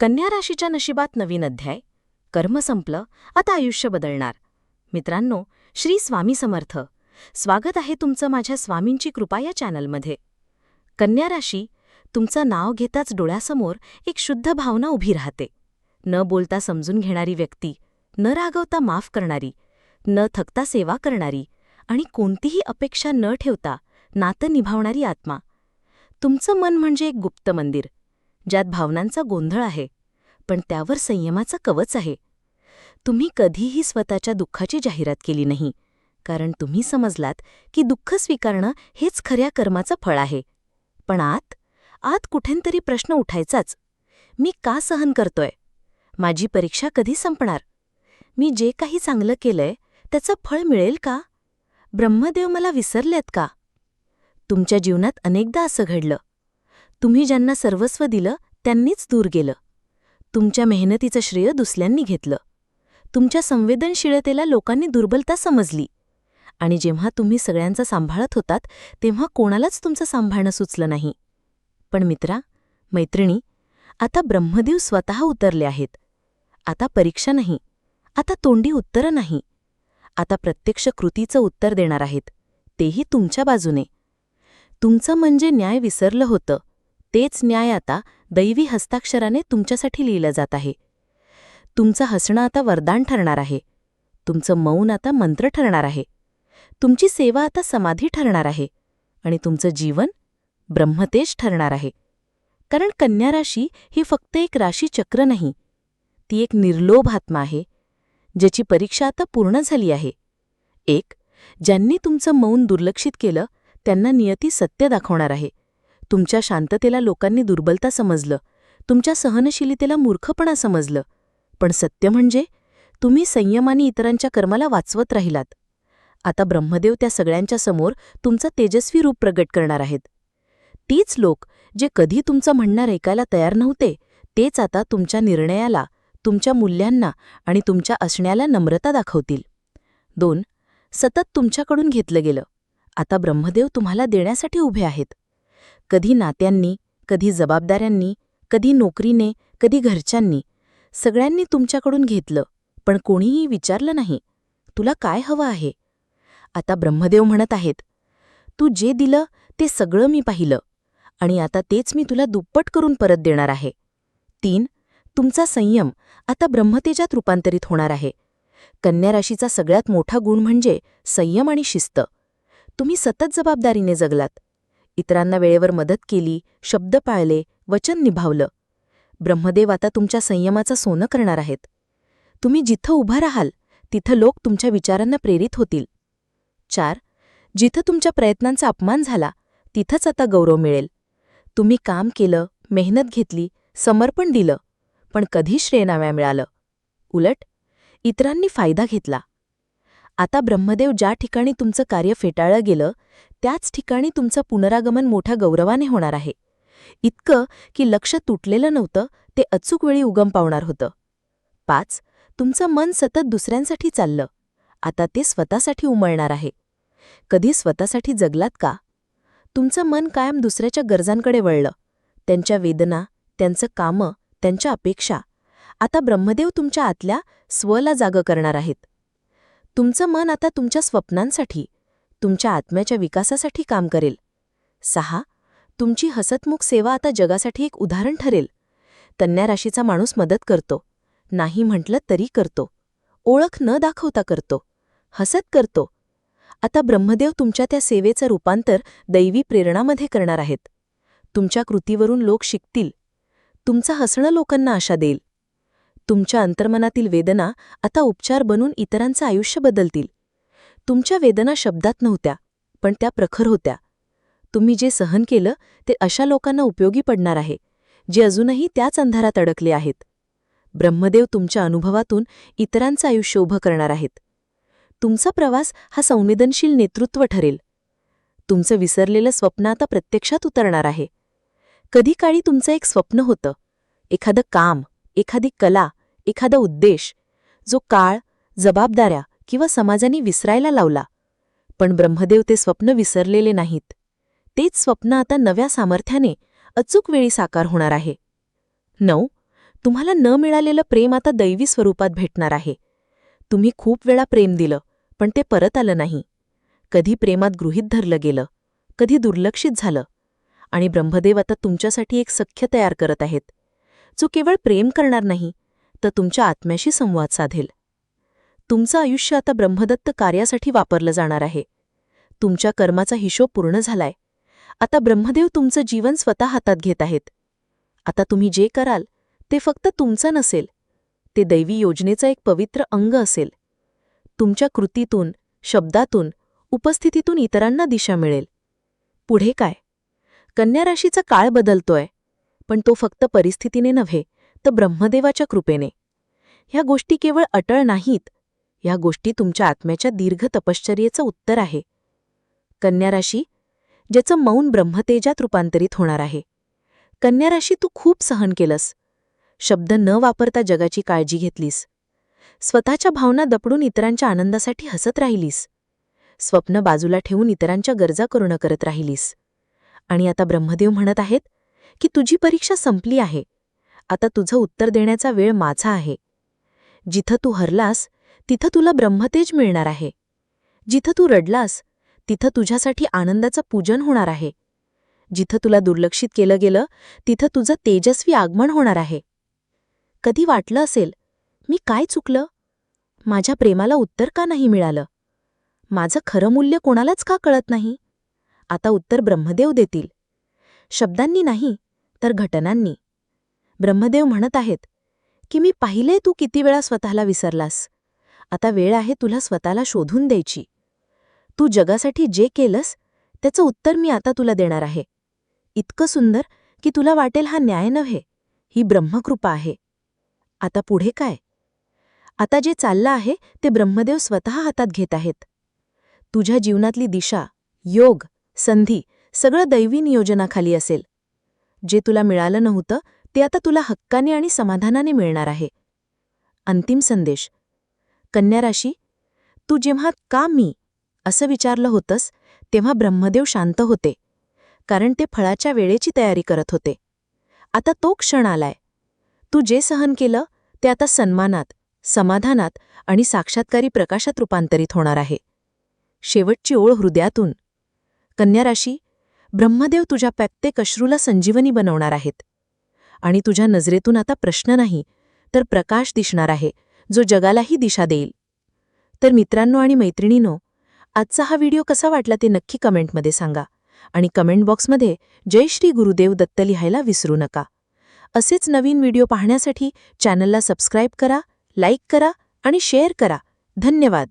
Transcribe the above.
कन्या राशीच्या नशिबात नवीन अध्याय. कर्म संपलं आता आयुष्य बदलणार. मित्रांनो श्री स्वामी समर्थ. स्वागत आहे तुमचं माझ्या स्वामींची कृपा या चॅनलमध्ये. कन्या राशी तुमचं नाव घेताच डोळ्यासमोर एक शुद्ध भावना उभी राहते. न बोलता समजून घेणारी व्यक्ती न रागवता माफ करणारी न थकता सेवा करणारी आणि कोणतीही अपेक्षा न ठेवता नातं निभावणारी आत्मा. तुमचं मन म्हणजे एक गुप्त मंदिर. ज्यात भावनांचा गोंधळ आहे पण त्यावर संयमाचं कवच आहे. तुम्ही कधीही स्वतःच्या दुःखाची जाहिरात केली नाही कारण तुम्ही समजलात की दुःख स्वीकारणं हेच खऱ्या कर्माचं फळ आहे. पण आत आत कुठेतरी प्रश्न उठायचाच. मी का सहन करतोय? माझी परीक्षा कधी संपणार? मी जे काही चांगलं केलंय त्याचं फळ मिळेल का? ब्रह्मदेव मला विसरलेत का? तुमच्या जीवनात अनेकदा असं घडलं. तुम्ही ज्यांना सर्वस्व दिलं त्यांनीच दूर गेलं. तुमच्या मेहनतीचं श्रेय दुसऱ्यांनी घेतलं. तुमच्या संवेदनशीलतेला लोकांनी दुर्बलता समजली. आणि जेव्हा तुम्ही सगळ्यांचा सांभाळत होतात तेव्हा कोणालाच तुमचं सांभाळणं सुचलं नाही. पण मित्रा मैत्रिणी आता ब्रह्मदेव स्वतः उतरले आहेत. आता परीक्षा नाही. आता तोंडी उत्तरं नाही. आता प्रत्यक्ष कृतीचं उत्तर देणार आहेत. तेही तुमच्या बाजूने. तुमचं म्हणजे न्याय विसरलं होतं. तेच न्याय आता दैवी हस्ताक्षराने तुमच्यासाठी लिहिलं जात आहे. तुमचं हसणं आता वरदान ठरणार आहे. तुमचं मौन आता मंत्र ठरणार आहे. तुमची सेवा आता समाधी ठरणार आहे. आणि तुमचं जीवन ब्रह्मतेज ठरणार आहे. कारण कन्या राशी ही फक्त एक राशीचक्र नाही ती एक निर्लोभ आत्मा आहे ज्याची परीक्षा आता पूर्ण झाली आहे. एक ज्यांनी तुमचं मौन दुर्लक्षित केलं त्यांना नियती सत्य दाखवणार आहे. तुमच्या शांततेला लोकांनी दुर्बलता समजलं. तुमच्या सहनशीलतेला मूर्खपणा समजलं. पण सत्य म्हणजे तुम्ही संयमाने इतरांच्या कर्माला वाचवत राहिलात. आता ब्रह्मदेव त्या सगळ्यांच्या समोर तुमचं तेजस्वी रूप प्रगट करणार आहेत. तीच लोक जे कधी तुमचं म्हणणार ऐकायला तयार नव्हते तेच आता तुमच्या निर्णयाला तुमच्या मूल्यांना आणि तुमच्या असण्याला नम्रता दाखवतील. दोन सतत तुमच्याकडून घेतलं गेलं. आता ब्रह्मदेव तुम्हाला देण्यासाठी उभे आहेत. कधी नात्यांनी कधी जबाबदाऱ्यांनी कधी नोकरीने कधी घरच्यांनी. सगळ्यांनी तुमच्याकडून घेतलं पण कोणीही विचारलं नाही तुला काय हवं आहे? आता ब्रह्मदेव म्हणत आहेत तू जे दिलं ते सगळं मी पाहिलं आणि आता तेच मी तुला दुप्पट करून परत देणार आहे. तीन तुमचा संयम आता ब्रह्मतेजात रूपांतरित होणार आहे. कन्या राशीचा सगळ्यात मोठा गुण म्हणजे संयम आणि शिस्त. तुम्ही सतत जबाबदारीने जगलात इतरांना वेळेवर मदत केली शब्द पाळले वचन निभावलं. ब्रह्मदेव आता तुमच्या संयमाचं सोनं करणार आहेत. तुम्ही जिथं उभं राहाल तिथं लोक तुमच्या विचारांना प्रेरित होतील. चार जिथं तुमच्या प्रयत्नांचा अपमान झाला तिथंच आता गौरव मिळेल. तुम्ही काम केलं मेहनत घेतली समर्पण दिलं पण कधी श्रेयनाव्या मिळालं. उलट इतरांनी फायदा घेतला. आता ब्रह्मदेव ज्या ठिकाणी तुमचं कार्य फेटाळलं गेलं त्याच ठिकाणी तुमचं पुनरागमन मोठ्या गौरवाने होणार आहे. इतकं की लक्ष तुटलेलं नव्हतं ते अचूक वेळी उगम पावणार होतं. पाच तुमचं मन सतत दुसऱ्यांसाठी चाललं. आता ते स्वतःसाठी उमळणार आहे. कधी स्वतःसाठी जगलात का? तुमचं मन कायम दुसऱ्याच्या गरजांकडे वळलं. त्यांच्या वेदना त्यांचं कामं त्यांच्या अपेक्षा. आता ब्रह्मदेव तुमच्या आतल्या स्वला जागं करणार आहेत. तुमचं मन आता तुमच्या स्वप्नांसाठी तुमच्या आत्म्याच्या विकासासाठी काम करेल. सहा तुमची हसतमुख सेवा आता जगासाठी एक उदाहरण ठरेल. कन्या राशीचा माणूस मदत करतो. नाही म्हटलं तरी करतो. ओळख न दाखवता करतो. हसत करतो. आता ब्रह्मदेव तुमच्या त्या सेवेचं रूपांतर दैवी प्रेरणामध्ये करणार आहेत. तुमच्या कृतीवरून लोक शिकतील. तुमचं हसणं लोकांना आशा देईल. तुमच्या अंतर्मनातील वेदना आता उपचार बनून इतरांचं आयुष्य बदलतील. तुमच्या वेदना शब्दात नव्हत्या पण त्या प्रखर होत्या. तुम्ही जे सहन केलं ते अशा लोकांना उपयोगी पडणार आहे जे अजूनही त्याच अंधारात अडकले आहेत. ब्रह्मदेव तुमच्या अनुभवातून इतरांचं आयुष्य उभं करणार आहेत. तुमचा प्रवास हा संवेदनशील नेतृत्व ठरेल. तुमचं विसरलेलं स्वप्न आता प्रत्यक्षात उतरणार आहे. कधी काळी तुमचं एक स्वप्न होतं. एखादं काम एखादी कला एखादा उद्देश जो काळ जबाबदाऱ्या किंवा समाजाने विसरायला लावला. पण ब्रह्मदेव ते स्वप्न विसरलेले नाहीत. तेच स्वप्न आता नव्या सामर्थ्याने अचूक वेळी साकार होणार आहे. नऊ तुम्हाला न मिळालेलं प्रेम आता दैवी स्वरूपात भेटणार आहे. तुम्ही खूप वेळा प्रेम दिलं पण ते परत आलं नाही. कधी प्रेमात गृहीत धरलं गेलं कधी दुर्लक्षित झालं. आणि ब्रह्मदेव आता तुमच्यासाठी एक सख्य तयार करत आहेत जो केवळ प्रेम करणार नाही तर तुमच्या आत्म्याशी संवाद साधेल. तुमचं आयुष्य आता ब्रह्मदत्त कार्यासाठी वापरलं जाणार आहे. तुमच्या कर्माचा हिशोब पूर्ण झालाय. आता ब्रह्मदेव तुमचं जीवन स्वतः हातात घेत आहेत. आता तुम्ही जे कराल ते फक्त तुमचं नसेल. ते दैवी योजनेचं एक पवित्र अंग असेल. तुमच्या कृतीतून शब्दातून उपस्थितीतून इतरांना दिशा मिळेल. पुढे काय? कन्या राशीचा काळ बदलतोय. पण तो फक्त परिस्थितीने नव्हे तर ब्रह्मदेवाच्या कृपेने. ह्या गोष्टी केवळ अटळ नाहीत. ह्या गोष्टी तुमच्या आत्म्याच्या दीर्घ तपश्चर्येचं उत्तर आहे. कन्याराशी ज्याचं मौन ब्रह्मतेजात रूपांतरित होणार आहे. कन्याराशी तू खूप सहन केलंस. शब्द न वापरता जगाची काळजी घेतलीस. स्वतःच्या भावना दपडून इतरांच्या आनंदासाठी हसत राहिलीस. स्वप्न बाजूला ठेवून इतरांच्या गरजा करुण करत राहिलीस. आणि आता ब्रह्मदेव म्हणत आहेत की तुझी परीक्षा संपली आहे. आता तुझं उत्तर देण्याचा वेळ माझा आहे. जिथं तू हरलास तिथं तुला ब्रह्मतेज मिळणार आहे. जिथं तू रडलास तिथं तुझ्यासाठी आनंदाचं पूजन होणार आहे. जिथं तुला दुर्लक्षित केलं गेलं तिथं तुझं तेजस्वी आगमन होणार आहे. कधी वाटलं असेल मी काय चुकलं? माझ्या प्रेमाला उत्तर का नाही मिळालं? माझं खरं मूल्य कोणालाच का कळत नाही? आता उत्तर ब्रह्मदेव देतील. शब्दांनी नाही तर घटनांनी. ब्रह्मदेव म्हणत आहेत की मी पाहिले तू किती वेळा स्वतःला विसरलास? आता वेळ आहे तुला स्वतःला शोधून द्यायची. तू जगासाठी जे केलंस त्याचं उत्तर मी आता तुला देणार आहे. इतकं सुंदर की तुला वाटेल हा न्याय नव्हे ही ब्रह्मकृपा आहे. आता पुढे काय? आता जे चाललं आहे ते ब्रह्मदेव स्वतः हातात घेत आहेत. तुझ्या जीवनातली दिशा योग संधी सगळं दैवी नियोजनाखाली असेल. जे तुला मिळालं नव्हतं ते आता तुला हक्काने आणि समाधानाने मिळणार आहे. अंतिम संदेश. कन्या राशी तू जेव्हा का मी असं विचारलं होतंस तेव्हा ब्रह्मदेव शांत होते. कारण ते फळाच्या वेळेची तयारी करत होते. आता तो क्षण आलाय. तू जे सहन केलं ते आता सन्मानात समाधानात आणि साक्षात्कारी प्रकाशात रूपांतरित होणार आहे. शेवटची ओळ हृदयातून. कन्या राशी ब्रह्मदेव तुझ्या प्रत्येक अश्रूला संजीवनी बनवणार आहेत. आणि तुझ्या नजरेतून आता प्रश्न नाही तर प्रकाश दिसणार आहे जो जगालाही दिशा देईल. तर मित्रांनो आणि मैत्रिणींनो आजचा हा व्हिडिओ कसा वाटला ते नक्की कमेंटमध्ये सांगा आणि कमेंट बॉक्समध्ये जय श्री गुरुदेव दत्त लिहायला विसरू नका. असेच नवीन व्हिडिओ पाहण्यासाठी चॅनलला सबस्क्राईब करा लाईक करा आणि शेअर करा. धन्यवाद.